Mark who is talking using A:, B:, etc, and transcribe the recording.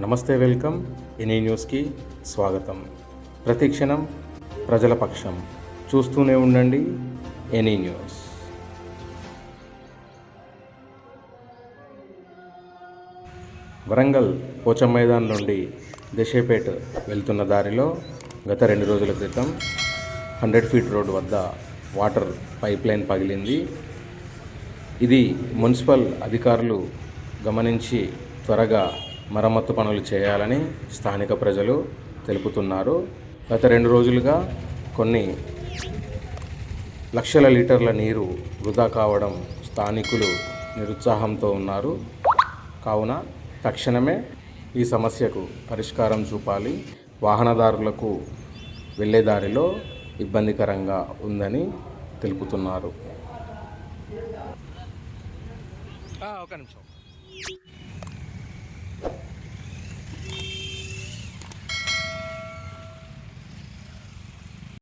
A: నమస్తే welcome. Any న్యూస్కి స్వాగతం. ప్రతిక్షణం ప్రజల పక్షం. చూస్తూనే ఉండండి ఎనీ న్యూస్. వరంగల్ పోచం మైదాన్ నుండి దేశేపేట్ వెళ్తున్న దారిలో గత రెండు రోజుల క్రితం హండ్రెడ్ ఫీట్ రోడ్ వద్ద వాటర్ పైప్ లైన్ పగిలింది. ఇది మున్సిపల్ అధికారులు గమనించి త్వరగా మరమ్మత్తు పనులు చేయాలని స్థానిక ప్రజలు తెలుపుతున్నారు. గత రెండు రోజులుగా కొన్ని లక్షల లీటర్ల నీరు వృధా కావడం స్థానికులు నిరుత్సాహంతో ఉన్నారు. కావున తక్షణమే ఈ సమస్యకు పరిష్కారం చూపాలి. వాహనదారులకు వెళ్ళే దారిలో ఇబ్బందికరంగా ఉందని తెలుపుతున్నారు.
B: ఒక నిమిషం.